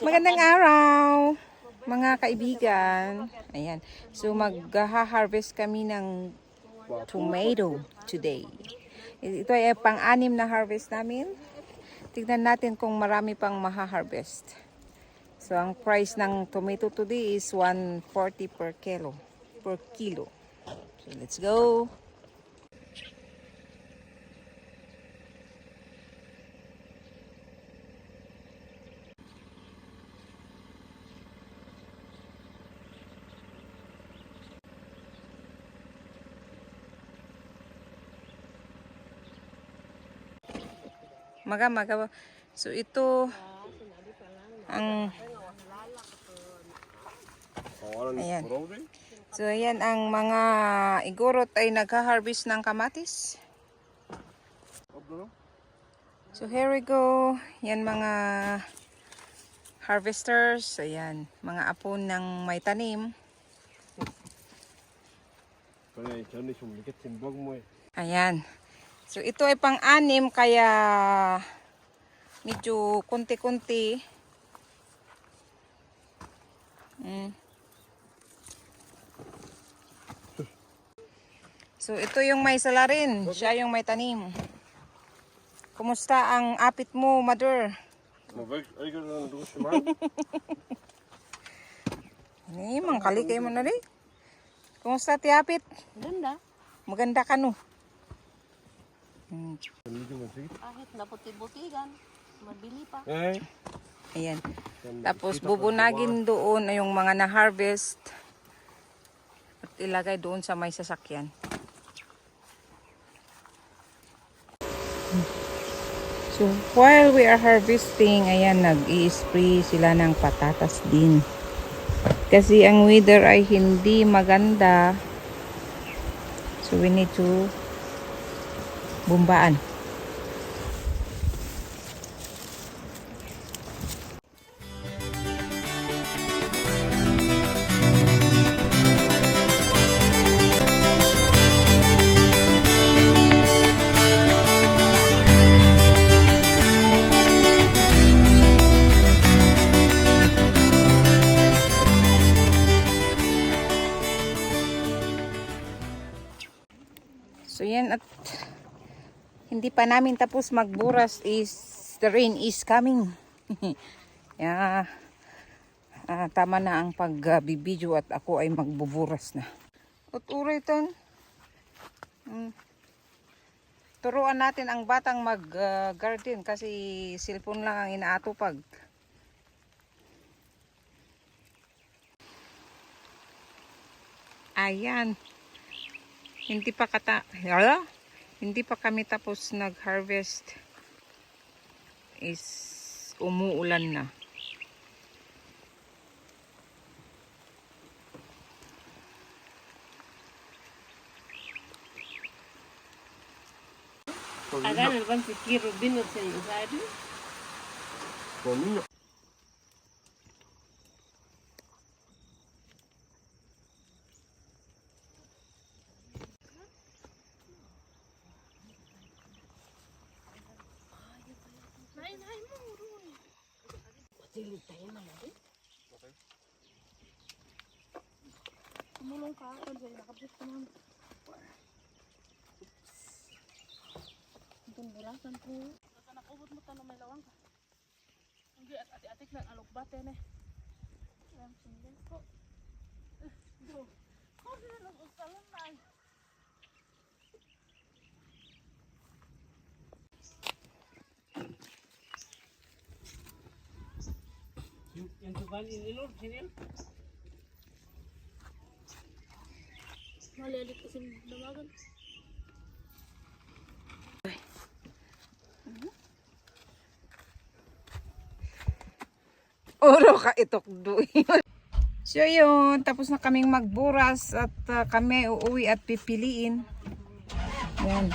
Magandang araw, mga kaibigan. Ayan. So, mag-harvest kami ng tomato today. Ito ay pang-anim na harvest namin. Tignan natin kung marami pang maha-harvest. So, ang price ng tomato today is 140 per kilo. Per kilo. So, let's go. maga maga so ito ang ayan. So ayan ang mga igorot ay nagha-harvest ng kamatis. So here we go. Yan mga harvesters. Ayan mga apo ng may tanim. ayan. So ito ay pang-anim kaya medyo kunti-kunti. Mm. So ito yung may salarin, siya yung may tanim. Kumusta ang apit mo, mother? Ano Ni mangkali kayo mo na rin. Kumusta ti apit? Maganda. Maganda ka no. Mm. Kahit naputi-butigan, mabili pa. Eh? Ayan. Tapos bubunagin doon yung mga na-harvest at ilagay doon sa may sasakyan. So, while we are harvesting, ayan, nag-i-spray sila ng patatas din. Kasi ang weather ay hindi maganda. So, we need to bumbaan. So yan at hindi pa namin tapos magburas is the rain is coming. yeah. Ah, tama na ang pagbibideo at ako ay magbuburas na. At uray tan. Mm. Turuan natin ang batang mag-garden kasi cellphone lang ang inaatupag. Ayan. Hindi pa kata Hala? Hindi pa kami tapos nag-harvest. Is umuulan na. Agad naman si Kiro binot sa iyo, Silitayin na natin. Okay. Eh. Tumulong ka ako dyan. Nakabit ka naman. Oops. Itong burasan po. Basta nakubot mo tanong may lawang ka. Hindi at atik-atik lang alok bate ne. Alam, sundin ko. Malialit kasi damagan. Uro ka itok doon. so yun, tapos na kaming magburas at uh, kami uuwi at pipiliin. Yan.